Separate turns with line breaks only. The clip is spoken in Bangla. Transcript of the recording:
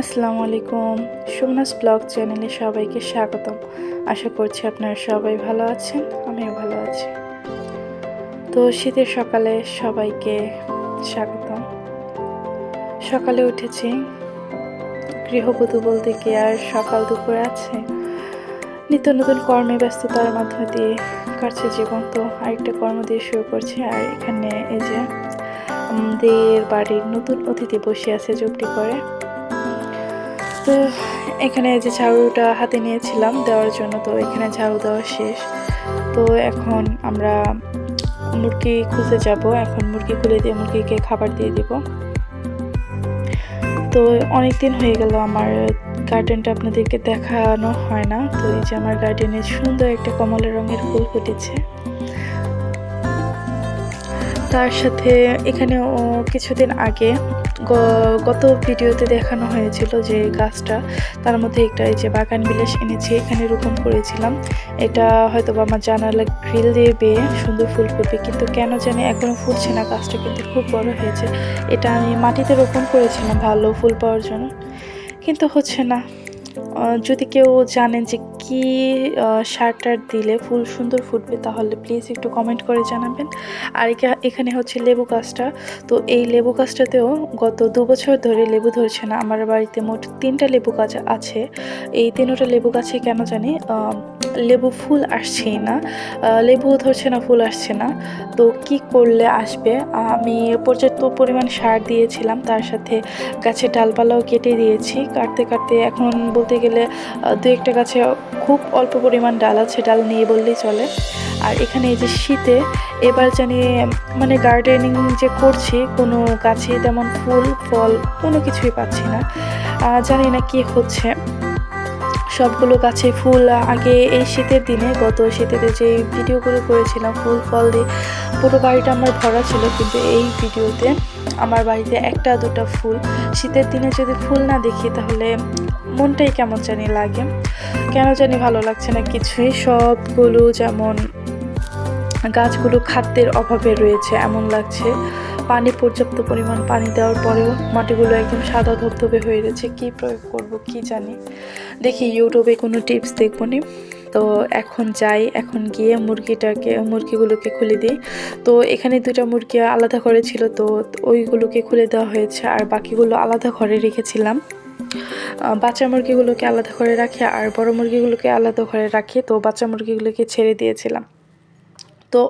আসসালামু আলাইকুম। সুমনাস ব্লগ চ্যানেলে সবাইকে স্বাগতম। আশা করছি আপনারা সবাই ভালো আছেন, আমিও ভালো আছি। তো শীতের সকালে সবাইকে স্বাগতম। সকালে উঠেছি। গৃহবধূ বলতে কি আর সকাল দুপুর আছে? নিত্য নতুন কর্মে ব্যস্ততার মাধ্যমে দিয়ে কাটছে জীবন। তো আরেকটা কর্ম দিয়ে শুরু করছি। আর এখানে এই যে আমাদের বাড়ির নতুন অতিথি বসে আছে, জুপটি করে। তো এখানে যে ঝাড়ুটা হাতে নিয়েছিলাম দেওয়ার জন্য, তো এখানে ঝাড়ু দেওয়া শেষ। তো এখন আমরা মুরগি খুঁজে যাব। এখন মুরগি খুলে দিয়ে মুরগিকে খাবার দিয়ে দিব। তো অনেক দিন হয়ে গেল আমার গার্ডেনটা আপনাদেরকে দেখানো হয় না। তো এই যে আমার গার্ডেনে সুন্দর একটা কমলা রঙের ফুল ফুটেছে। তার সাথে এখানে কিছুদিন আগে গত ভিডিওতে দেখানো হয়েছিল যে গাছটা তার মধ্যে একটা এই যে বাগান বিলাস এনেছি, এখানে রোপণ করেছিলাম। এটা হয়তো বা আমার জানালা গ্রিল দিয়ে বেয়ে সুন্দর ফুল ফুটবে, কিন্তু কেন জানি এখনও ফুটছে না, গাছটা কিন্তু খুব বড় হয়েছে। এটা আমি মাটিতে রোপণ করেছিলাম ভালো ফুল পাওয়ার জন্য, কিন্তু হচ্ছে না। যদি কেউ জানেন যে কি আহ, সার টার দিলে ফুল সুন্দর ফুটবে তাহলে প্লিজ একটু কমেন্ট করে জানাবেন। আর এখা- এখানে হচ্ছে লেবু গাছটা। তো এই লেবু গাছটাতেও গত দু বছর ধরে লেবু ধরছে না। আমার বাড়িতে মোট তিনটা লেবু গাছ আছে। এই তিনটা লেবু গাছে কেন জানি লেবু ফুল আসছেই না। লেবু ধরছে না ফুল আসছে না। তো কি করলে আসবে? আমি পর্যাপ্ত পরিমাণ সার দিয়েছিলাম। তার সাথে গাছের ডালপালাও কেটে দিয়েছি। কাটতে কাটতে এখন বলতে গেলে দু একটা গাছে খুব অল্প পরিমাণ ডাল আছে, ডাল নেই বললেই চলে। আর এখানে এই যে শীতে এবার জানি মানে গার্ডেনিং যে করছি, কোনো গাছে তেমন ফুল, ফল, কোনো কিছুই পাচ্ছি না। জানি না কি হচ্ছে। সবগুলো গাছে ফুল, আগে এই শীতের দিনে, গত শীতেতে যে ভিডিওগুলো করেছিলাম, ফুল, ফল দিয়ে, পুরো বাড়িটা আমার ভরা ছিল, কিন্তু এই ভিডিওতে আমার বাড়িতে একটা, দুটা ফুল। শীতের দিনে যদি ফুল না দেখি, তাহলে মনটাই কেমন জানি লাগে। কেন জানি ভালো লাগছে না কিছুই। সবগুলো যেমন গাছগুলো খাদ্যের অভাবে রয়েছে, এমন লাগছে। পানি, পর্যাপ্ত পরিমাণ পানি দেওয়ার পরেও মাটিগুলো একদম সাদা ধবধবে হয়ে রয়েছে। কি প্রয়োগ করব কি জানি? দেখি, ইউটিউবে কোনো টিপস দেখব নি তো এখন যাই, এখন গিয়ে মুরগিটাকে, মুরগিগুলোকে খুলে দিই। তো এখানে দুটা মুরগি আলাদা ঘরে ছিল, তো ওইগুলোকে খুলে দেওয়া হয়েছে। আর বাকিগুলো আলাদা ঘরে রেখেছিলাম। বাচ্চা মুরগিগুলোকে আলাদা করে রাখি আর বড় মুরগিগুলোকে আলাদা করে রাখি। তো বাচ্চা মুরগিগুলোকে ছেড়ে দিয়েছিলাম। তো